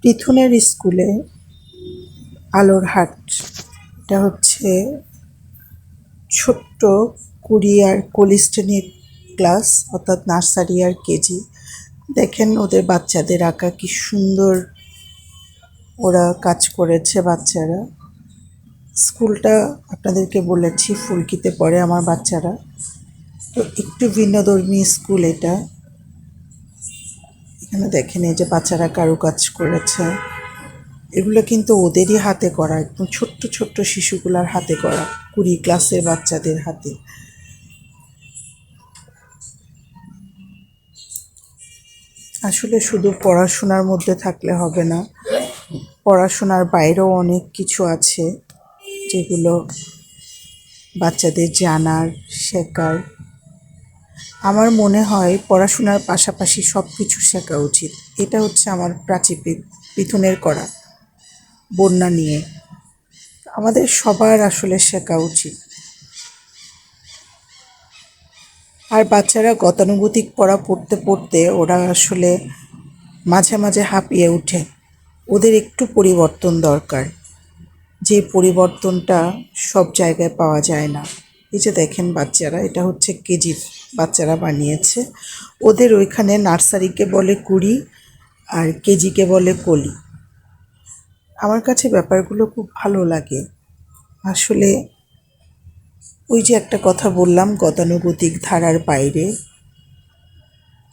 পৃথুনের স্কুলে আলোর হাট, এটা হচ্ছে ছোট্ট কুড়ি আর কলি শ্রেণির ক্লাস, অর্থাৎ নার্সারি আর কেজি। দেখেন ওদের বাচ্চাদের আঁকা কি সুন্দর ওরা কাজ করেছে বাচ্চারা। স্কুলটা আপনাদেরকে বলেছি, ফুলকিতে পড়ে আমার বাচ্চারা। তো একটু ভিন্নধর্মী স্কুল এটা। এখানে দেখেন এই যে বাচ্চারা কারুকাজ করেছে। এগুলো কিন্তু ওদেরই হাতে করা, একদম ছোট্ট ছোট্ট শিশুগুলার হাতে করা, কুড়ি ক্লাসের বাচ্চাদের হাতে। আসলে শুধু পড়াশোনার মধ্যে থাকলে হবে না, পড়াশোনার বাইরেও অনেক কিছু আছে যেগুলো বাচ্চাদের জানার, শেখার আমার মনে হয় পড়াশোনার পাশাপাশি সব কিছু শেখা উচিত। এটা হচ্ছে আমার প্রাচী পিথুনের করা বন্যা নিয়ে। আমাদের সবার আসলে শেখা উচিত। আর বাচ্চারা গতানুগতিক পড়া পড়তে পড়তে ওরা আসলে মাঝে মাঝে হাঁপিয়ে ওঠে। ওদের একটু পরিবর্তন দরকার। যে পরিবর্তনটা সব জায়গায় পাওয়া যায় না। এই যে দেখেন বাচ্চারা, এটা হচ্ছে কেজি বাচ্চারা বানিয়েছে। ওদের ওইখানে নার্সারিকে বলে কুড়ি আর কেজিকে বলে কলি। আমার কাছে ব্যাপারগুলো খুব ভালো লাগে। আসলে ওই যে একটা কথা বললাম, গতানুগতিক ধারার বাইরে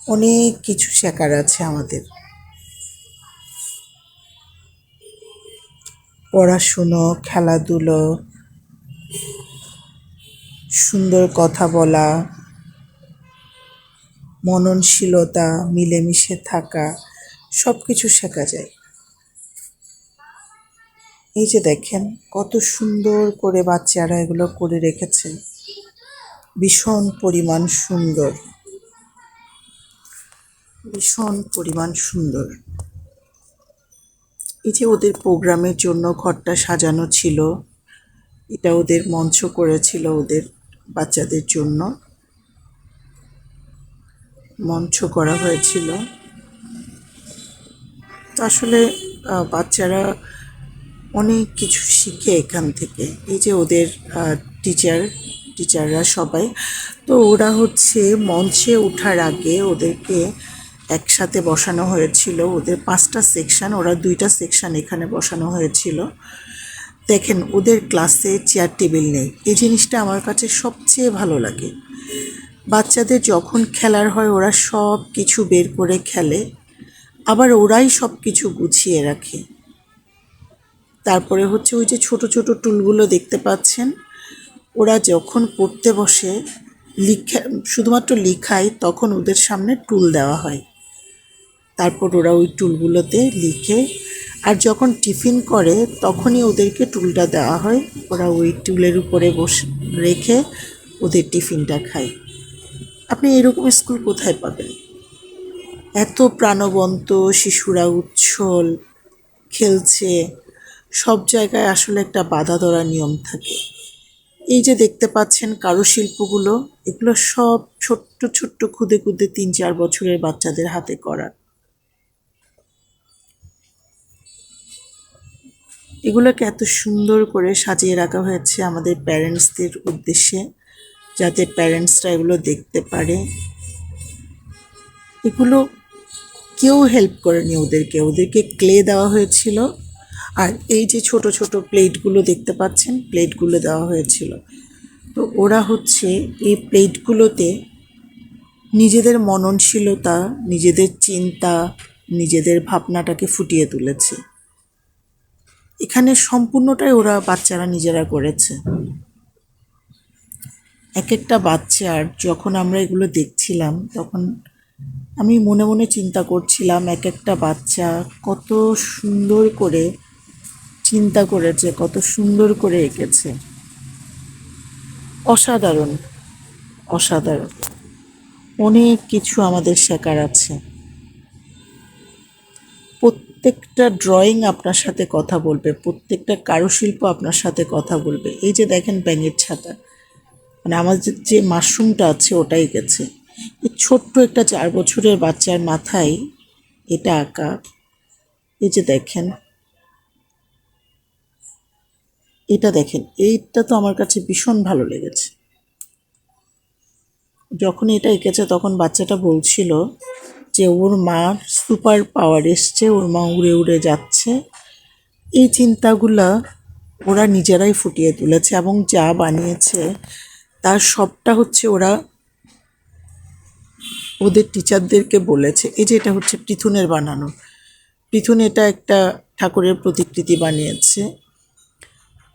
অনেক কিছু শেখার আছে আমাদের। পড়াশুনো, খেলাধুলো, সুন্দর কথা বলা মননশীলতা, মিলেমিশে থাকা সব কিছু শেখা যায়। এই যে দেখেন, কত সুন্দর করে বাচ্চারা এগুলো করে রেখেছে ভীষণ পরিমাণ সুন্দর। ভীষণ পরিমাণ সুন্দর। এই যে ওদের প্রোগ্রামের জন্য ঘরটা সাজানো ছিল, এটা ওদের মঞ্চ করেছিল ওদের বাচ্চাদের জন্য। মঞ্চ করা হয়েছিল। আসলে বাচ্চারা অনেক কিছু শিখে এখান থেকে। এই যে ওদের টিচার টিচাররা সবাই। তো ওরা হচ্ছে মঞ্চে ওঠার আগে ওদেরকে একসাথে বসানো হয়েছিল। ওদের পাঁচটা সেকশন ওরা দুইটা সেকশন এখানে বসানো হয়েছিল। দেখেন, ওদের ক্লাসে চেয়ার টেবিল নেই। এই জিনিসটা আমার কাছে সবচেয়ে ভালো লাগে। বাচ্চাদের যখন খেলার হয়, ওরা সব কিছু বের করে খেলে। আবার ওরাই সব কিছু গুছিয়ে রাখে। তারপরে হচ্ছে ওই যে ছোট ছোট টুলগুলো দেখতে পাচ্ছেন। ওরা যখন পড়তে বসে, লিখে, শুধুমাত্র লিখায় তখন ওদের সামনে টুল দেওয়া হয়। তারপর ওরা ওই টুলগুলোতে লিখে, আর যখন টিফিন করে, তখনই ওদেরকে টুলটা দেওয়া হয়। ওরা ওই টুলের উপরে বসে রেখে ওদের টিফিনটা খায়। আপনি এরকম স্কুল কোথায় পাবেন? এত প্রাণবন্ত শিশুরা উচ্ছল, খেলছে, সব জায়গায় আসলে একটা বাধা ধরা নিয়ম থাকে। এই যে দেখতে পাচ্ছেন কারুশিল্পগুলো, এগুলো সব ছোট্ট ছোট্ট খুদে খুদে তিন চার বছরের বাচ্চাদের হাতে করা। এগুলোকে এত সুন্দর করে সাজিয়ে রাখা হয়েছে আমাদের প্যারেন্টসদের উদ্দেশ্যে। যাতে প্যারেন্টসরা এগুলো দেখতে পারে। এগুলো কেউ হেল্প করেনি ওদেরকে। ওদেরকে ক্লে দেওয়া হয়েছিল। আর এই যে ছোট ছোট প্লেটগুলো দেখতে পাচ্ছেন, প্লেটগুলো দেওয়া হয়েছিল। তো ওরা হচ্ছে এই প্লেটগুলোতে নিজেদের মননশীলতা, নিজেদের চিন্তা, নিজেদের ভাবনাটাকে ফুটিয়ে তুলেছে। এখানে সম্পূর্ণটাই ওরা বাচ্চারা নিজেরা করেছে। এক একটা বাচ্চার যখন আমরা এগুলো দেখছিলাম, তখন আমি মনে মনে চিন্তা করছিলাম এক একটা বাচ্চা কত সুন্দর করে চিন্তা করেছে, কত সুন্দর করে এঁকেছে। অসাধারণ অসাধারণ। অনেক কিছু আমাদের শেখার আছে। প্রত্যেকটা ড্রয়িং আপনার সাথে কথা বলবে, প্রত্যেকটা কারুশিল্প আপনার সাথে কথা বলবে। এই যে দেখেন ব্যাঙের ছাতা মানে আমাদের যে মাশরুমটা আছে ওটাই গেছে। ছোট্ট একটা চার বছরের বাচ্চার মাথায় এটা আঁকা। এই যে দেখেন। এটা দেখেন, এইটা তো আমার কাছে ভীষণ ভালো লেগেছে। যখন এটা এঁকেছে তখন বাচ্চাটা বলছিল যে, ওর মা সুপার পাওয়ার এসছে, ওর মা উড়ে উড়ে যাচ্ছে। এই চিন্তাগুলা ওরা নিজেরাই ফুটিয়ে তুলেছে এবং যা বানিয়েছে তার সবটা হচ্ছে ওরা ওদের টিচারদেরকে বলেছে। এই যে এটা হচ্ছে পৃথুনের বানানো। পৃথুন এটা একটা ঠাকুরের প্রতিকৃতি বানিয়েছে।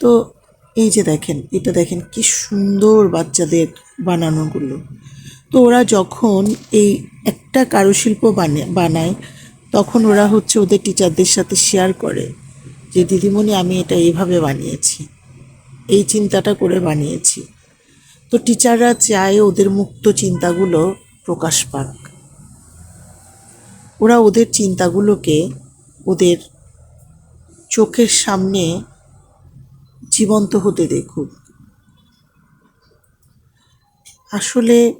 তো এই যে দেখেন, এটা দেখেন কি সুন্দর বাচ্চাদের বানানোগুলো। তো ওরা যখন এই একটা কারুশিল্প বানে, বানায়, তখন ওরা হচ্ছে ওদের টিচারদের সাথে শেয়ার করে যে, দিদিমণি, আমি এটা এইভাবে বানিয়েছি। এই চিন্তাটা করে বানিয়েছি। তো টিচাররা চায় ওদের মুক্ত চিন্তাগুলো প্রকাশ পাক। ওরা ওদের চিন্তাগুলোকে ওদের চোখের সামনে জীবন্ত হতে দেখুক। আসলে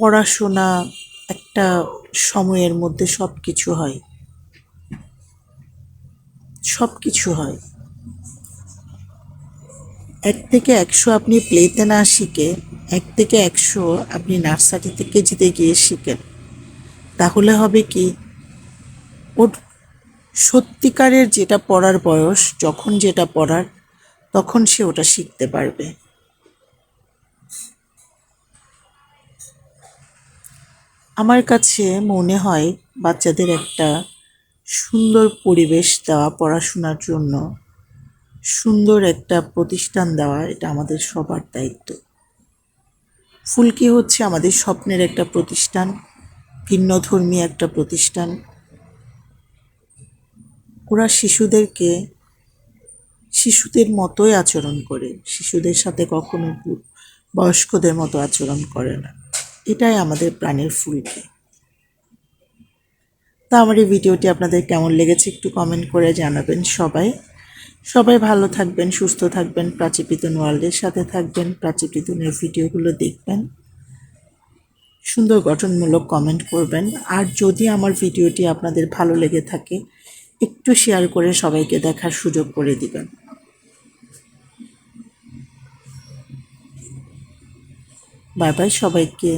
পড়াশোনা একটা সময়ের মধ্যে সব কিছু হয়। সব কিছু হয়। এক থেকে একশো আপনি প্লেতে না শিখে, এক থেকে একশো আপনি নার্সারিতে কেজিতে গিয়ে শিখেন। তাহলে হবে কি? ওর সত্যিকারের যেটা পড়ার বয়স, যখন যেটা পড়ার, তখন সে ওটা শিখতে পারবে। আমার কাছে মনে হয় বাচ্চাদের একটা সুন্দর পরিবেশ দেওয়া পড়াশোনার জন্য সুন্দর একটা প্রতিষ্ঠান দেওয়া, এটা আমাদের সবার দায়িত্ব। ফুলকি হচ্ছে আমাদের স্বপ্নের একটা প্রতিষ্ঠান ভিন্ন ভিন্নধর্মী একটা প্রতিষ্ঠান। ওরা শিশুদেরকে শিশুদের মতোই আচরণ করে, শিশুদের সাথে কখনো বয়স্কদের মতো আচরণ করে না। এটাই আমাদের প্রাণের ফুলকে। তা আমার এই ভিডিওটি আপনাদের কেমন লেগেছে একটু কমেন্ট করে জানাবেন সবাই। সবাই ভালো থাকবেন, সুস্থ থাকবেন প্রাচীপিতন ওয়ার্ল্ডের সাথে থাকবেন প্রাচীপিতনের ভিডিওগুলো দেখবেন, সুন্দর গঠনমূলক কমেন্ট করবেন। আর যদি আমার ভিডিওটি আপনাদের ভালো লেগে থাকে, একটু শেয়ার করে সবাইকে দেখার সুযোগ করে দিবেন। বাই বাই সবাইকে।